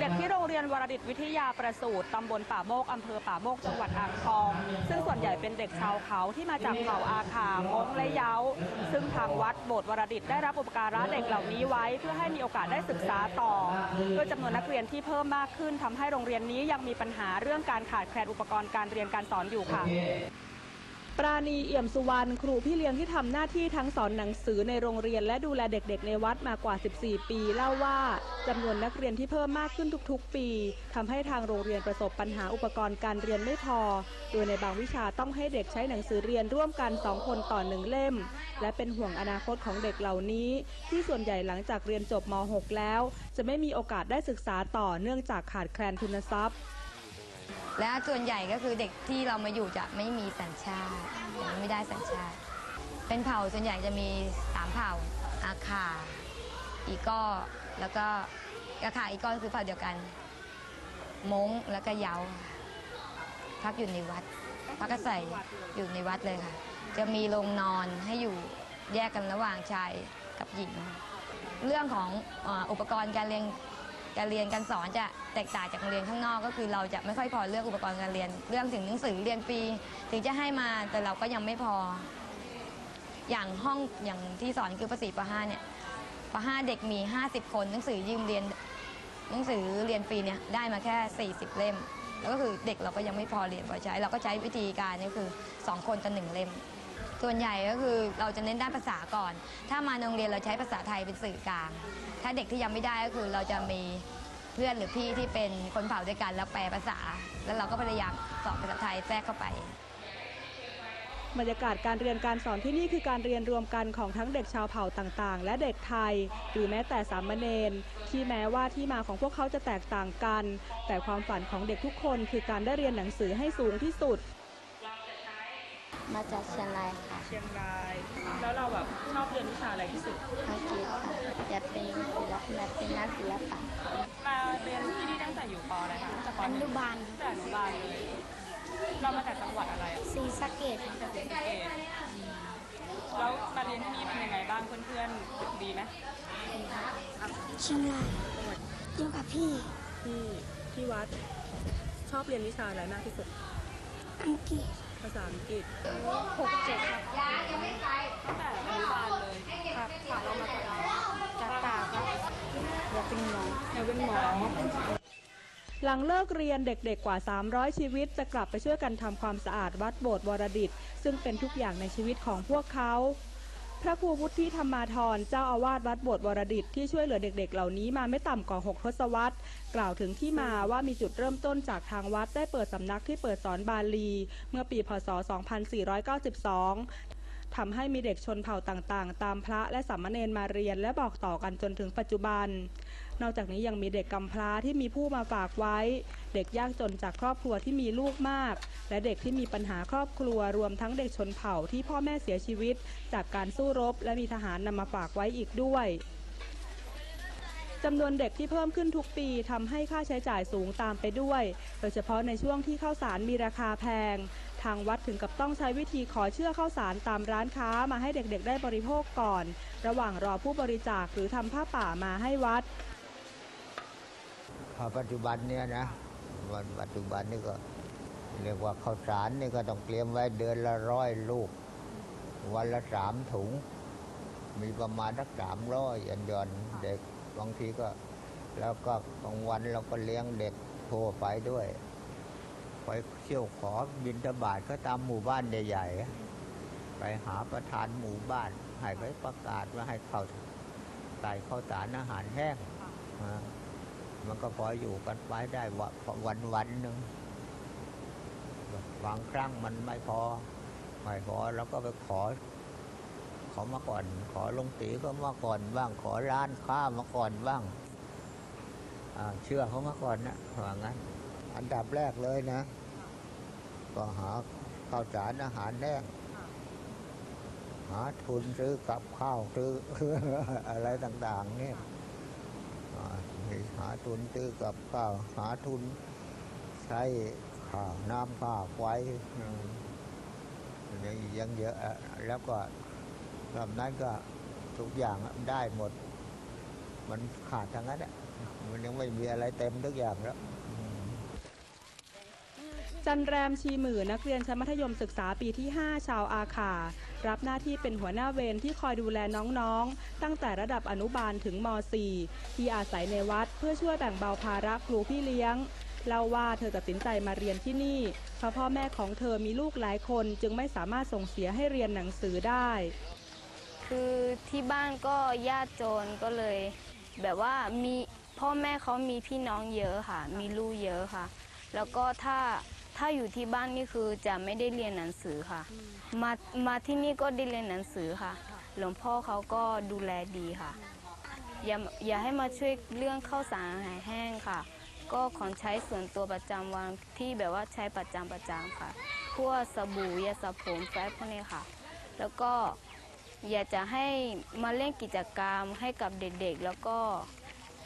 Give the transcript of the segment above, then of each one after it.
เด็กที่โรงเรียนวรดิตวิทยาประสูตรตำบลป่าโมกอำเภอป่าโมกจังหวัดอ่างทอง ซึ่งส่วนใหญ่เป็นเด็กชาวเขาที่มาจากเผ่าอาขามงและเย้า ซึ่งทางวัดโบสถ์วรดิตได้รับอุปการะเด็กเหล่านี้ไว้ เพื่อให้มีโอกาสได้ศึกษาต่อด้วยจำนวนนักเรียนที่เพิ่มมากขึ้นทำให้โรงเรียนนี้ยังมีปัญหาเรื่องการขาดแคลนอุปกรณ์การเรียนการสอนอยู่ค่ะ ปราณีเอี่ยมสุวรรณครูพี่เลี้ยงที่ทำหน้าที่ทั้งสอนหนังสือในโรงเรียนและดูแลเด็กๆ ในวัดมากว่า 14 ปีเล่าว่าจำนวนนักเรียนที่เพิ่มมากขึ้นทุกๆ ปีทำให้ทางโรงเรียนประสบปัญหาอุปกรณ์การเรียนไม่พอ โดยในบางวิชาต้องให้เด็กใช้หนังสือเรียนร่วมกัน 2 คนต่อหนึ่งเล่ม และเป็นห่วงอนาคตของเด็กเหล่านี้ ที่ส่วนใหญ่หลังจากเรียนจบม .6 แล้ว จะไม่มีโอกาสได้ศึกษาต่อเนื่องจากขาดแคลนทุนทรัพย์ และส่วนใหญ่ก็คือเด็กที่เรามาอยู่จะไม่มีสัญชาติยังไม่ได้สัญชาติ เป็นเผ่าส่วนใหญ่จะมีสามเผ่าอาคาอีกอแล้วก็อาคาอีกอคือเผ่าเดียวกันมงแล้วก็เยาพักอยู่ในวัด พักอาศัยอยู่ในวัดเลยค่ะ จะมีโรงนอนให้อยู่แยกกันระหว่างชายกับหญิง เรื่องของออุปกรณ์การเรียน การเรียนการสอนจะแตกต่างจากโรงเรียนข้างนอกก็คือเราจะไม่ค่อยพอเรื่องอุปกรณ์การเรียน เรื่องถึงหนังสือเรียนฟรีถึงจะให้มาแต่เราก็ยังไม่พอ อย่างห้องอย่างที่สอนคือประสีปห้าเนี่ยปห้าเด็กมี 50 คนหนังสือยืมเรียนหนังสือเรียนฟรีเนี่ยได้มาแค่ 40 เล่ม แล้วก็คือเด็กเราก็ยังไม่พอเรียนพอใช้ เราก็ใช้วิธีการนี่คือ 2 คนต่อหนึ่งเล่ม ส่วนใหญ่ก็คือเราจะเน้นด้านภาษาก่อน ถ้ามาโรงเรียนเราใช้ภาษาไทยเป็นสื่อกลาง ถ้าเด็กที่ยังไม่ได้ก็คือเราจะมีเพื่อนหรือพี่ที่เป็นคนเผ่าด้วยกันแล้วแปลภาษา แล้วเราก็พยายามสอนภาษาไทยแทรกเข้าไป บรรยากาศการเรียนการสอนที่นี่คือการเรียนรวมกันของทั้งเด็กชาวเผ่าต่างๆ และเด็กไทย หรือแม้แต่สามเณรที่แม้ว่าที่มาของพวกเขาจะแตกต่างกัน แต่ความฝันของเด็กทุกคนคือการได้เรียนหนังสือให้สูงที่สุด มาจากเชียงรายค่ะเชียงราย แล้วเราแบบชอบเรียนวิชาอะไรที่สุดอังกฤษค่ะอยากเป็นศิลปะอยากเป็นนักศิลปะมาเรียนที่นี่ตั้งแต่อยู่ปอะไรคะตั้งแต่ปอหนุนึ่งบาลตั้งแต่อนุบาลเลยเรามาจากจังหวัดอะไรอะศรีสะเกดค่ะจากศรีสะเกษแล้วมาเรียนที่นี่เป็นยังไงบ้างเพื่อนๆดีไหมเชียงรายอยู่กับพี่ที่ที่วัดชอบเรียนวิชาอะไรมากที่สุดอังกฤษ ภาษาอังกฤษหกเจ็ดครับตั้งแต่อนุบาลเลยครับถาเรามาจากไหนจากตาครับอยากเป็นหมออยากเป็นหมอหลังเลิกเรียนเด็กๆกว่า 300 ชีวิต จะกลับไปช่วยกันทำความสะอาดวัดโบสถ์วรดิต ซึ่งเป็นทุกอย่างในชีวิตของพวกเขา พระครูวุฒิธรรมาธรเจ้าอาวาสวัดบวชวรดิตที่ช่วยเหลือเด็กๆ เหล่านี้มาไม่ต่ำกว่า6ทศวรรษ กล่าวถึงที่มาว่ามีจุดเริ่มต้นจากทางวัดได้เปิดสำนักที่เปิดสอนบาลี เมื่อปีพศ 2492 ทำให้มีเด็กชนเผ่าต่างๆ ตามพระและสามเณรมาเรียนและบอกต่อกันจนถึงปัจจุบัน นอกจากนี้ยังมีเด็กกำพร้าที่มีผู้มาฝากไว้ เด็กยากจนจากครอบครัวที่มีลูกมาก และเด็กที่มีปัญหาครอบครัวรวมทั้งเด็กชนเผ่าที่พ่อแม่เสียชีวิต จากการสู้รบ และมีทหารนำมาฝากไว้อีกด้วยจำนวนเด็กที่เพิ่มขึ้นทุกปีทำให้ค่าใช้จ่ายสูงตามไปด้วย โดยเฉพาะในช่วงที่ข้าวสารมีราคาแพง ทางวัดถึงกับต้องใช้วิธีขอเชื่อข้าวสารตามร้านค้ามาให้เด็กๆ ได้บริโภคก่อน ระหว่างรอผู้บริจาคหรือทำผ้าป่ามาให้วัด ปัจจุบันเนี่ยนะวันปัจจุบันนี่ก็เรียกว่าข้าวสารนี่ก็ต้องเตรียมไว้เดือนละร้อยลูก วันละสามถุง มีประมาณสักสามร้อยยันยอนเด็กบางทีก็ แล้วก็บางวันเราก็เลี้ยงเด็กทั่วไปด้วย ไปเที่ยวขอบินทบาทก็ตามหมู่บ้านใหญ่ๆ ไปหาประธานหมู่บ้านให้ไปประกาศว่าให้เขาใส่ข้าวสารอาหารแห้งอ่ามันก็พออยู่กันไปได้วันวันวันหนึ่งบางครั้งมันไม่พอ ไม่พอเราก็ไปขอ ขอมาก่อน ขอลงตีก็มาก่อนบ้าง ขอร้านค้ามาก่อนบ้างอ่าเชื่อเขามาก่อนนะว่างั้น อันดับแรกเลยนะ ก็หาข้าวสารอาหารแห้งหาทุนซื้อกับข้าวซื้ออะไรต่าง ๆ เนี่ยหาทุนซื้อกับข้าว หาทุนใช้ข้าวน้ำข้าวไฟอืมยังเยอะแล้วก็ลำนั้นก็ทุกอย่างได้หมด มันขาดทางนั้นอะมันยังไม่มีอะไรเต็มทุกอย่างแล้ว จันแรมชีหมื่นนักเรียนชั้นมัธยมศึกษาปีที่ 5 ชาวอาขารับหน้าที่เป็นหัวหน้าเวรที่คอยดูแลน้องๆ ตั้งแต่ระดับอนุบาลถึงม .4 ที่อาศัยในวัดเพื่อช่วยแบ่งเบาภาระครูพี่เลี้ยงเล่าว่าเธอตัดสินใจมาเรียนที่นี่เพราะพ่อแม่ของเธอมีลูกหลายคนจึงไม่สามารถส่งเสียให้เรียนหนังสือได้ คือที่บ้านก็ยากจนก็เลย แบบว่ามีพ่อแม่เขามีพี่น้องเยอะค่ะ มีลูกเยอะค่ะ แล้วก็ถ้า ถ้าอยู่ที่บ้านนี่คือจะไม่ได้เรียนหนังสือค่ะ มามาที่นี่ก็ได้เรียนหนังสือค่ะ หลวงพ่อเขาก็ดูแลดีค่ะ อย่าอย่าให้มาช่วยเรื่องข้าวสารอาหารแห้งค่ะ ก็ของใช้ส่วนตัวประจำวันที่แบบว่าใช้ประจำประจำค่ะ พวกสบู่ยาสระผมแฟบพวกนี้ค่ะ แล้วก็อยากจะให้มาเล่นกิจกรรมให้กับเด็กๆ แล้วก็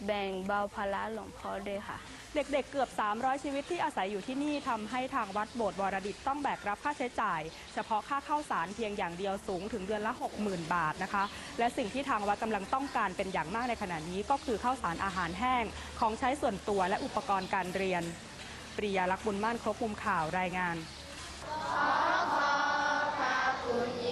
แบ่งเบาภาระหลวงพ่อด้วยค่ะ เด็กๆเเกือบ 300 ชีวิตที่อาศัยอยู่ที่นี่ทำให้ทางวัดโบสถ์วรดิตต้องแบกรับค่าใช้จ่าย เฉพาะค่าเข้าสารเพียงอย่างเดียวสูงถึงเดือนละ 60,000 บาทนะคะ และสิ่งที่ทางวัดกำลังต้องการเป็นอย่างมากในขณะนี้ก็คือข้าวสารอาหารแห้งของใช้ส่วนตัวและอุปกรณ์การเรียน ปริยาลักษณ์บุญม่านครบมุมข่าวรายงานขอขอบคุณ